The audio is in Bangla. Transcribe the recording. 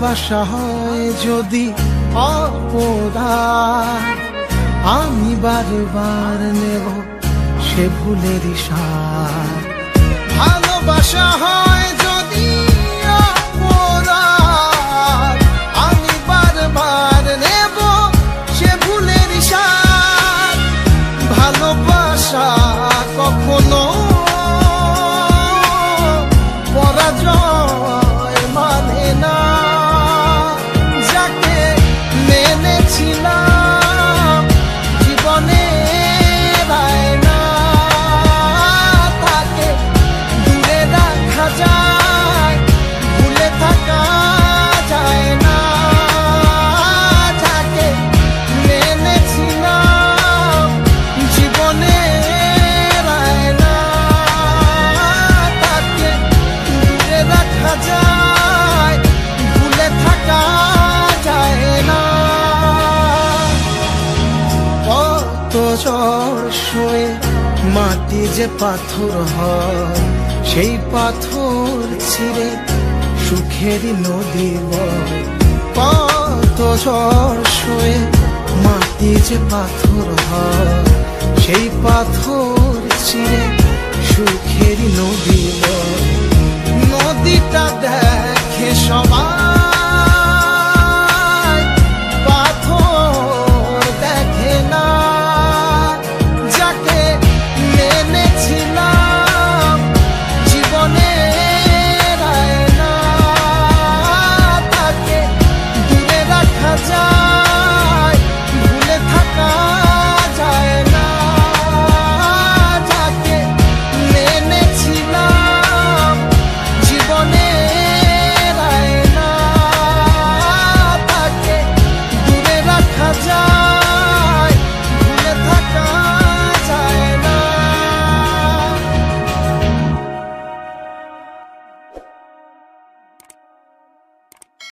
ভালোবাসা হয় যদি অপদার। আমি বারবার নেব সে ভুলের সার। ভালোবাসা হয় কত শুয়ে মাটি যে পাথর হয়, সেই পাথর ছিঁড়ে সুখের নদী কত শোয়ে মাটি যে পাথর হয়, সেই পাথর ছিঁড়ে সুখের নদী